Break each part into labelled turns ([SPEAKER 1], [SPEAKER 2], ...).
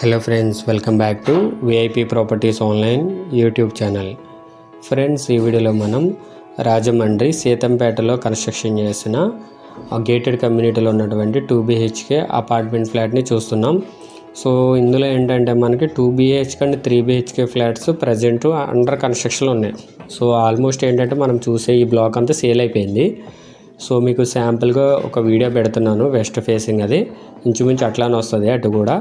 [SPEAKER 1] Hello friends welcome back to VIP properties online YouTube channel friends ఈ వీడియోలో మనం రాజమండ్రి సీతంపేటలో కన్స్ట్రక్షన్ చేసిన ఆ గేటెడ్ కమ్యూనిటీలో ఉన్నటువంటి టూ బీహెచ్కే అపార్ట్మెంట్ ఫ్లాట్ని చూస్తున్నాం. సో ఇందులో ఏంటంటే మనకి two BHK and three BHK flats present under కన్స్ట్రక్షన్లో ఉన్నాయి. సో ఆల్మోస్ట్ ఏంటంటే మనం చూసే ఈ బ్లాక్ అంతా సేల్ అయిపోయింది. సో మీకు శాంపుల్గా ఒక వీడియో పెడుతున్నాను వెస్ట్ ఫేసింగ్ అది. ఇంచుమించు అట్లానే వస్తుంది అటు కూడా.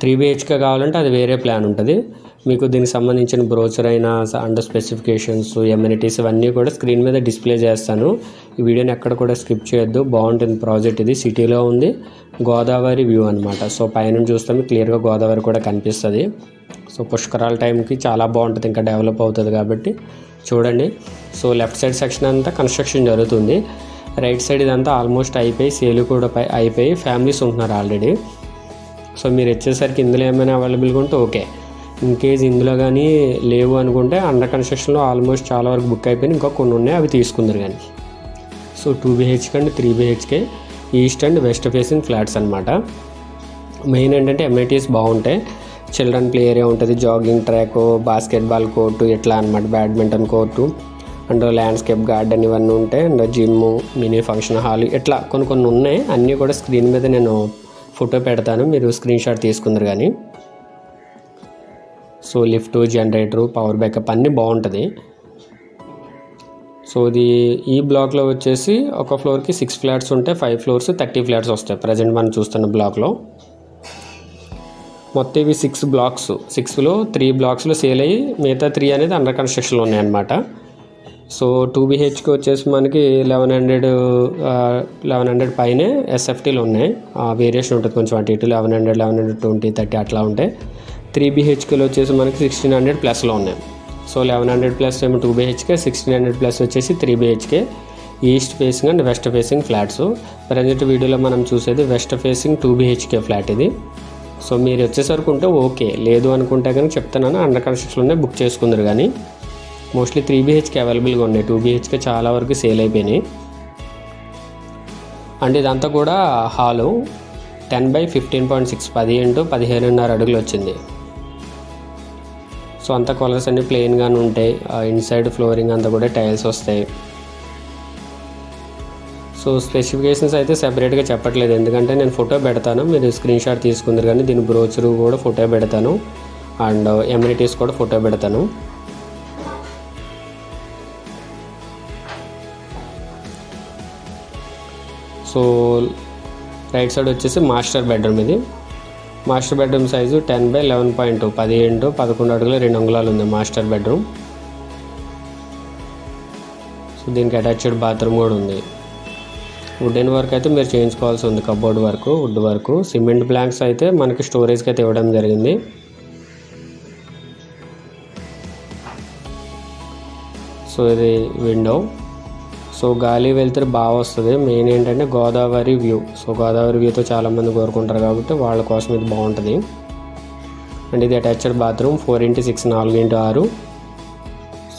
[SPEAKER 1] త్రీ బిహెచ్కే కావాలంటే అది వేరే ప్లాన్ ఉంటుంది. మీకు దీనికి సంబంధించిన బ్రోచర్ అయినా అండర్ స్పెసిఫికేషన్స్ ఎమ్యూనిటీస్ ఇవన్నీ కూడా స్క్రీన్ మీద డిస్ప్లే చేస్తాను. ఈ వీడియోని ఎక్కడ కూడా స్కిప్ చేయొద్దు. బాగుంటుంది ప్రాజెక్ట్ ఇది. సిటీలో ఉంది. గోదావరి వ్యూ అనమాట సో పైన చూస్తే మీకు క్లియర్గా గోదావరి కూడా కనిపిస్తుంది. సో పుష్కరాల టైంకి చాలా బాగుంటుంది. ఇంకా డెవలప్ అవుతుంది కాబట్టి చూడండి. సో లెఫ్ట్ సైడ్ సెక్షన్ అంతా కన్స్ట్రక్షన్ జరుగుతుంది. రైట్ సైడ్ ఇదంతా ఆల్మోస్ట్ అయిపోయి సేల్ కూడా అయిపోయి ఫ్యామిలీస్ ఉంటున్నారు ఆల్రెడీ సో మీరు వచ్చేసరికి ఇందులో ఏమైనా అవైలబుల్గా ఉంటే ఓకే ఇన్ కేజ్ ఇందులో కానీ లేవు అనుకుంటే అండర్ కన్స్ట్రక్షన్లో ఆల్మోస్ట్ చాలా వరకు బుక్ అయిపోయినాయి. ఇంకా కొన్ని ఉన్నాయి అవి తీసుకుందరు కానీ so two BHK and three BHK east and west facing flats అనమాట మెయిన్ ఏంటంటే ఎమ్యూనిటీస్ బాగుంటాయి చిల్డ్రన్ ప్లే ఏరియా ఉంటుంది జాగింగ్ ట్రాక్ బాస్కెట్బాల్ కోర్టు ఇట్లా అనమాట badminton court and landscape garden ఇవన్నీ ఉంటాయి and gym mini function hall ఇట్లా కొన్ని కొన్ని ఉన్నాయి. అన్నీ కూడా స్క్రీన్ మీద నేను ఫోటో పెడతాను మీరు స్క్రీన్ షాట్ తీసుకుందరు కానీ. So lift generator power backup అన్నీ బాగుంటుంది. సో ఇది ఈ బ్లాక్లో వచ్చేసి ఒక ఫ్లోర్కి సిక్స్ ఫ్లాట్స్ ఉంటాయి ఫైవ్ ఫ్లోర్స్ థర్టీ ఫ్లాట్స్ వస్తాయి. ప్రజెంట్ మనం చూస్తున్న బ్లాక్లో. మొత్తం ఇవి సిక్స్ బ్లాక్స్. సిక్స్లో త్రీ బ్లాక్స్లో సేల్ అయ్యి మిగతా త్రీ అనేది అండర్ కన్స్ట్రక్షన్లో ఉన్నాయన్నమాట సో టూ బిహెచ్కి వచ్చేసి మనకి లెవెన్ హండ్రెడ్ లెవెన్ హండ్రెడ్ పైనే ఎస్ఎఫ్టీలు ఉన్నాయి. వేరియేషన్ ఉంటుంది కొంచెం అటు ఇటు eleven hundred eleven hundred twenty thirty అట్లా ఉంటాయి. త్రీ బీహెచ్కేలో వచ్చేసి మనకి సిక్స్టీన్ హండ్రెడ్ ప్లస్లో ఉన్నాయి. సో లెవెన్ హండ్రెడ్ ప్లస్ ఏమో two BHK sixteen hundred plus వచ్చేసి three BHK east facing and west facing flats present వీడియోలో మనం చూసేది west facing two BHK flat ఇది. సో మీరు వచ్చేసరికి ఉంటే ఓకే. లేదు అనుకుంటే కానీ చెప్తున్నాను. అండర్ కన్స్ట్రక్షన్లోనే బుక్ చేసుకుందరు కానీ మోస్ట్లీ త్రీ బీహెచ్కే అవైలబుల్గా ఉన్నాయి. టూ బీహెచ్కే చాలా వరకు సేల్ అయిపోయినాయి. అండ్ ఇదంతా కూడా hall ten by fifteen point six పది ఇంటూ పదిహేనున్నర అడుగులు వచ్చింది. సో అంతా కలర్స్ అన్ని ప్లెయిన్గానే ఉంటాయి. ఇన్సైడ్ ఫ్లోరింగ్ అంతా కూడా టైల్స్ వస్తాయి. సో స్పెసిఫికేషన్స్ అయితే సెపరేట్గా చెప్పట్లేదు. ఎందుకంటే నేను ఫోటో పెడతాను. మీరు స్క్రీన్ షాట్ తీసుకుందరు కానీ దీని బ్రోచర్ కూడా ఫోటో పెడతాను. అండ్ ఎమ్యూనిటీస్ uh, కూడా ఫోటో పెడతాను. సో రైట్ సైడ్ వచ్చేసి మాస్టర్ బెడ్రూమ్ ఇది. Master bedroom size ten by eleven point పదిహేను పదకొండు అడుగులు రెండు అంగుళాలు ఉంది మాస్టర్ బెడ్రూమ్. సో దీనికి అటాచ్డ్ బాత్రూమ్ కూడా ఉంది. వుడెన్ వర్క్ అయితే మీరు చేయించుకోవాల్సి ఉంది cupboard work wood work. Cement blanks అయితే మనకి స్టోరేజ్కి అయితే ఇవ్వడం జరిగింది. సో ఇది విండో. సో గాలి వెళ్తే బాగా వస్తుంది. మెయిన్ ఏంటంటే గోదావరి వ్యూ. సో గోదావరి వ్యూతో చాలామంది కోరుకుంటారు కాబట్టి వాళ్ళ కోసం ఇది బాగుంటుంది. అండ్ ఇది attached bathroom four into six నాలుగు ఇంటూ ఆరు.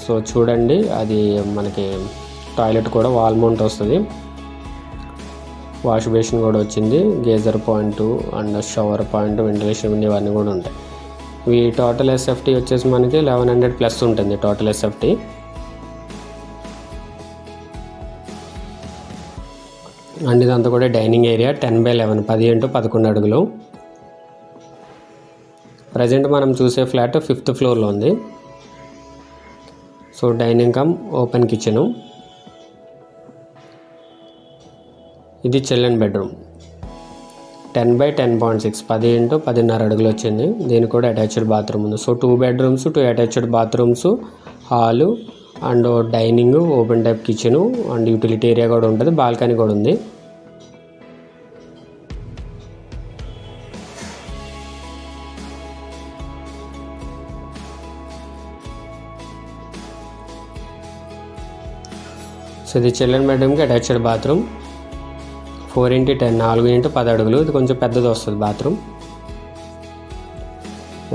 [SPEAKER 1] సో చూడండి అది మనకి టాయిలెట్ కూడా వాల్ మౌంట్ వస్తుంది. వాష్ బేసిన్ కూడా వచ్చింది. Geyser point and shower point ventilation ఇవన్నీ కూడా ఉంటాయి. ఈ టోటల్ ఎస్ఎఫ్టీ వచ్చేసి మనకి లెవెన్ హండ్రెడ్ ప్లస్ ఉంటుంది. టోటల్ ఎస్ఎఫ్టీ అండ్ ఇదంతా కూడా dining area ten by eleven పది ఇంటూ పదకొండు అడుగులు. ప్రజెంట్ మనం చూసే ఫ్లాట్ ఫిఫ్త్ ఫ్లోర్లో ఉంది. So dining cum open kitchen. ఇది children bedroom. Ten by ten point six పది ఇంటూ పదిన్నర అడుగులు వచ్చింది. దీనికి కూడా అటాచ్డ్ బాత్రూమ్ ఉంది. So two bedrooms two attached bathrooms hall and dining open type kitchen and utility area కూడా ఉంటుంది బాల్కనీ కూడా ఉంది. సో ఇది చిల్డ్రన్ బెడ్రూమ్కి attached bathroom. Four into ten నాలుగు ఇంటూ పది అడుగులు. ఇది కొంచెం పెద్దది వస్తుంది బాత్రూమ్.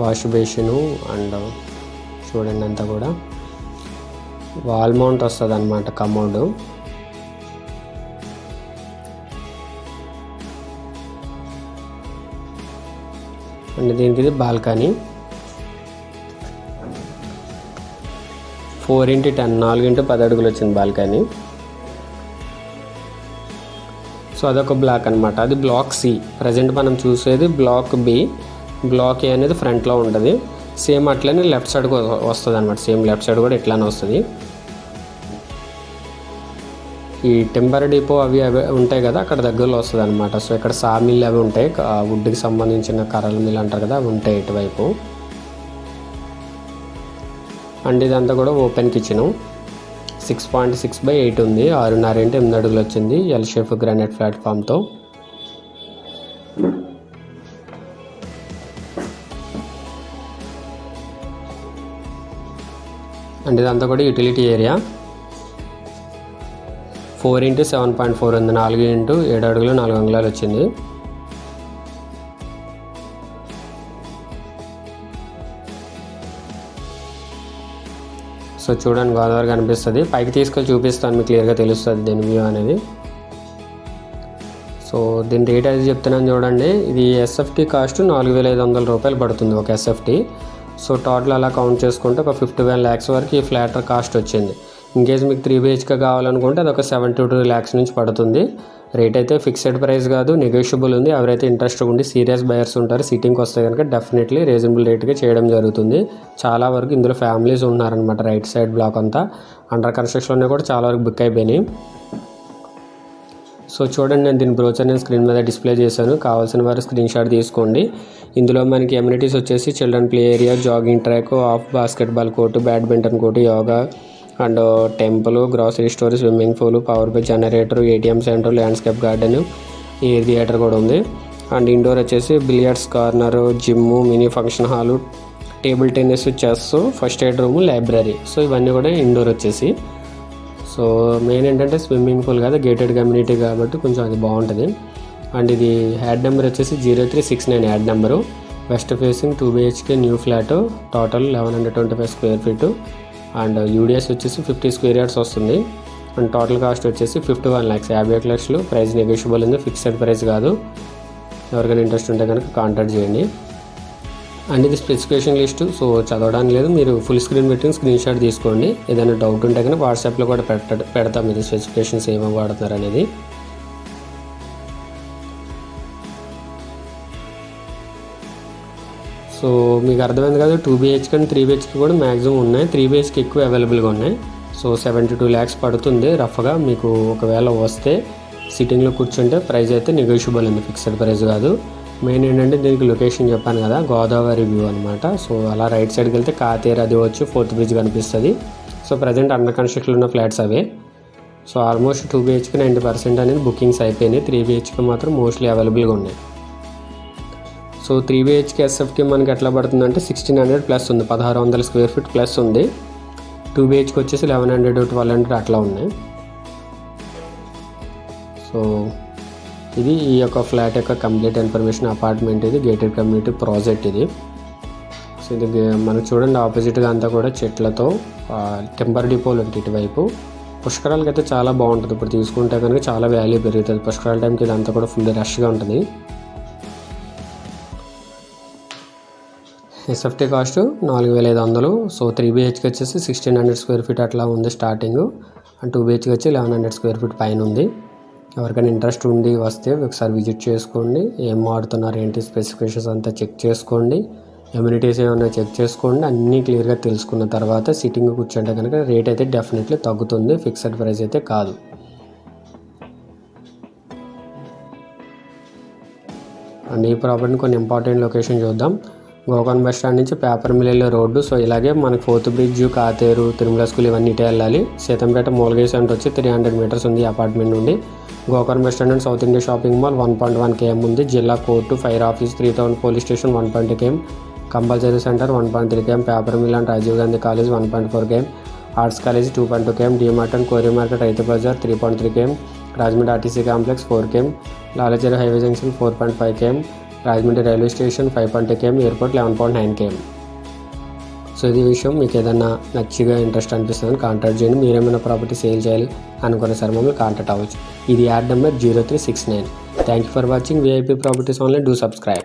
[SPEAKER 1] వాష్ బేసిను అండ్ చూడండి అంతా కూడా. వాల్ మౌంట్ వస్తుంది అనమాట కమోడ్. అండ్ దీనికి ఇది బాల్కనీ. ఫోర్ ఇంటూ టెన్ నాలుగు ఇంటూ పది అడుగులు వచ్చింది బాల్కనీ. సో అదొక బ్లాక్ అనమాట అది బ్లాక్ సి. ప్రజెంట్ మనం చూసేది బ్లాక్ బి. బ్లాక్ ఏ అనేది ఫ్రంట్లో ఉంటుంది. సేమ్ అట్లనే లెఫ్ట్ సైడ్ వస్తుంది అనమాట సేమ్ లెఫ్ట్ సైడ్ కూడా ఇట్లానే వస్తుంది. ఈ టెంపర్ డిపో అవి అవి ఉంటాయి కదా అక్కడ దగ్గరలో వస్తుంది అనమాట సో ఇక్కడ సామిల్ అవి ఉంటాయి. వుడ్కి సంబంధించిన కర్రల మిల్ అంటారు కదా అవి ఉంటాయి ఇటువైపు. అండ్ ఇదంతా కూడా open kitchen. Six point six by eight ఉంది. ఆరున్నర ఇంటి ఎనిమిది అడుగులు వచ్చింది ఎల్ షేఫ్ గ్రానైట్ ప్లాట్ఫామ్తో అండ్ ఇదంతా కూడా utility area four into seven point four ఉంది. నాలుగు ఇంటూ ఏడు అడుగులు నాలుగు అంగుళాలు వచ్చింది. సో చూడండి గోదావరి కనిపిస్తుంది. పైకి తీసుకొని చూపిస్తాను మీకు క్లియర్గా తెలుస్తుంది దీని వ్యూ అనేది. సో దీని రేట్ అయితే చెప్తున్నాను చూడండి. ఇది ఎస్ఎఫ్టీ కాస్ట్ నాలుగు వేల ఐదు వందల రూపాయలు పడుతుంది ఒక ఎస్ఎఫ్టీ సో టోటల్ అలా కౌంట్ చేసుకుంటే ఒక ఫిఫ్టీ వన్ ల్యాక్స్ వరకు ఈ ఫ్లాటర్ కాస్ట్ వచ్చింది. ఇన్కేస్ మీకు త్రీ బిహెచ్కే కావాలనుకుంటే అది ఒక సెవెంటీ టూ ల్యాక్స్ నుంచి పడుతుంది. రేట్ అయితే ఫిక్స్డ్ ప్రైస్ కాదు నెగోషియబుల్ ఉంది. ఎవరైతే ఇంట్రెస్ట్ ఉండి సీరియస్ బయర్స్ ఉంటారు సిట్టింగ్కి వస్తే కనుక డెఫినెట్లీ రీజనబుల్ రేట్గా చేయడం జరుగుతుంది. చాలా వరకు ఇందులో ఫ్యామిలీస్ ఉన్నారనమాట రైట్ సైడ్ బ్లాక్ అంతా. అండర్ కన్స్ట్రక్షన్లో కూడా చాలా వరకు బుక్ అయిపోయినాయి. సో చూడండి నేను దీని బ్రోచర్ నేను స్క్రీన్ మీద డిస్ప్లే చేశాను. కావాల్సిన వారు స్క్రీన్ షాట్ తీసుకోండి. ఇందులో మనకి ఎమ్యూనిటీస్ వచ్చేసి children play area jogging track of basketball court badminton court yoga and temple grocery store swimming pool power by generator ATM centre landscape garden air theatre కూడా ఉంది. అండ్ ఇండోర్ వచ్చేసి billiards corner gym mini function hall table tennis chess first aid room library. So ఇవన్నీ కూడా indoor వచ్చేసి. So main ఏంటంటే swimming pool కదా gated community కాబట్టి కొంచెం అది బాగుంటుంది. అండ్ ఇది హ్యాడ్ నెంబర్ వచ్చేసి zero three six nine ad number. West facing two BHK new flat total eleven hundred twenty five square feet. And UDS వచ్చేసి ఫిఫ్టీ స్క్వేర్ యార్డ్స్ వస్తుంది. And total cost వచ్చేసి fifty one lakhs యాభై ఒక లక్షలు. Price negotiable ఉంది. Fixed price కాదు. ఎవరికైనా interest ఉంటే కనుక కాంటాక్ట్ చేయండి. అండ్ ఇది స్పెసిఫికేషన్ లిస్టు సో చదవడానికి లేదు. మీరు ఫుల్ స్క్రీన్ పెట్టి స్క్రీన్ షాట్ తీసుకోండి. ఏదైనా డౌట్ ఉంటే కనుక వాట్సాప్లో కూడా పెట్ట పెడతాం. ఇది స్పెసిఫికేషన్స్ ఏమేమి వాడుతున్నారు అనేది. సో మీకు అర్థమైంది కదా two BHK and three BHK కూడా మ్యాక్సిమం ఉన్నాయి. త్రీ బిహెచ్కి ఎక్కువ అవైలబుల్గా ఉన్నాయి. సో సెవెంటీ టూ ల్యాక్స్ పడుతుంది రఫ్గా. మీకు ఒకవేళ వస్తే సిట్టింగ్లో కూర్చుంటే ప్రైస్ అయితే నెగోషియబుల్ ఉంది. ఫిక్స్డ్ ప్రైస్ కాదు. మెయిన్ ఏంటంటే దీనికి లొకేషన్ చెప్పాను కదా గోదావరి వ్యూ అనమాట సో అలా రైట్ సైడ్కి వెళ్తే కాతేరు అది వచ్చి ఫోర్త్ బ్రిడ్జ్ కనిపిస్తుంది. సో ప్రజెంట్ అండర్ కన్స్ట్రక్షన్ ఉన్న ఫ్లాట్స్ అవే. So almost two BHK ninety percent అనేది బుకింగ్స్ అయిపోయినాయి. త్రీ బిహెచ్కి మాత్రం మోస్ట్లీ అవైలబుల్గా ఉన్నాయి. సో త్రీ బిహెచ్కే ఎస్ఎఫ్కి మనకి ఎట్లా పడుతుందంటే సిక్స్టీన్ హండ్రెడ్ ప్లస్ ఉంది. పదహారు వందల స్క్వేర్ ఫీట్ ప్లస్ ఉంది. టూ బీహెచ్కి వచ్చేసి లెవెన్ హండ్రెడ్ ట్వెల్వ్ హండ్రెడ్ అట్లా ఉన్నాయి. సో ఇది ఈ యొక్క ఫ్లాట్ యొక్క కంప్లీట్ ఇన్ఫర్మేషన్ అపార్ట్మెంట్ ఇది గేటెడ్ కమ్యూనిటీ ప్రాజెక్ట్ ఇది. సో ఇది మనం చూడండి ఆపోజిట్గా అంతా కూడా చెట్లతో టెంపర్ డిపోలు ఉంటాయి ఇటువైపు. పుష్కరాలకి అయితే చాలా బాగుంటుంది. ఇప్పుడు తీసుకుంటే కనుక చాలా వాల్యూ పెరుగుతుంది. పుష్కరాల టైంకి ఇదంతా కూడా ఫుల్ రష్గా ఉంటుంది. ఎస్ఎఫ్టీ కాస్ట్ నాలుగు వేల ఐదు వందలు. సో త్రీ బీహెచ్కి వచ్చేసి సిక్స్టీన్ హండ్రెడ్ స్క్వేర్ ఫీట్ అట్లా ఉంది స్టార్టింగ్ అండ్ టూ బీహెచ్కి వచ్చి లెవెన్ హండ్రెడ్ స్క్వేర్ ఫీట్ పైన ఉంది. ఎవరికైనా ఇంట్రెస్ట్ ఉండి వస్తే ఒకసారి విజిట్ చేసుకోండి. ఏం వాడుతున్నారు ఏంటి స్పెసిఫికేషన్స్ అంతా చెక్ చేసుకోండి. ఎమ్యూనిటీస్ ఏమైనా చెక్ చేసుకోండి. అన్నీ క్లియర్గా తెలుసుకున్న తర్వాత సిట్టింగ్ కూర్చుంటే కనుక రేట్ అయితే డెఫినెట్లీ తగ్గుతుంది. ఫిక్స్డ్ ప్రైస్ అయితే కాదు. అండ్ ఈ ప్రాపర్టీని కొన్ని ఇంపార్టెంట్ లొకేషన్ చూద్దాం. గోకర్ణ బస్ స్టాండ్ నుంచి పేపర్ మిల్ వెళ్ళే రోడ్డు. సో ఇలాగే మనకి fourth bridge Katheru Tirumala school ఇవన్నీ ఇటే వెళ్ళాలి. సీతంపేట మూలగే సెంటర్ వచ్చి త్రీ హండ్రెడ్ మీటర్స్ ఉంది అపార్ట్మెంట్ నుండి. Gokarna bus stand and South India shopping mall one point one KM ఉంది. జిల్లా court fire office three thousand police station one point KM compulsory centre one point three KM paper mill and Rajiv Gandhi college one point four KM arts college two point two KM DMart and Kori market Rythu Bazar three point three KM Rajahmundry RTC complex four KM Lalacheri highway junction four point five KM Rajahmundry railway station five point KM airport eleven point nine KM so ఇది విషయం మీకు ఏదైనా నచ్చిగా interest అనిపిస్తుందని contact చేయండి. మీరేమైనా property sale చేయాలి అనుకున్న సరే మమ్మల్ని కాంటాక్ట్ అవ్వచ్చు. ఇది ad number zero three six nine. Thank you for watching VIP properties online do subscribe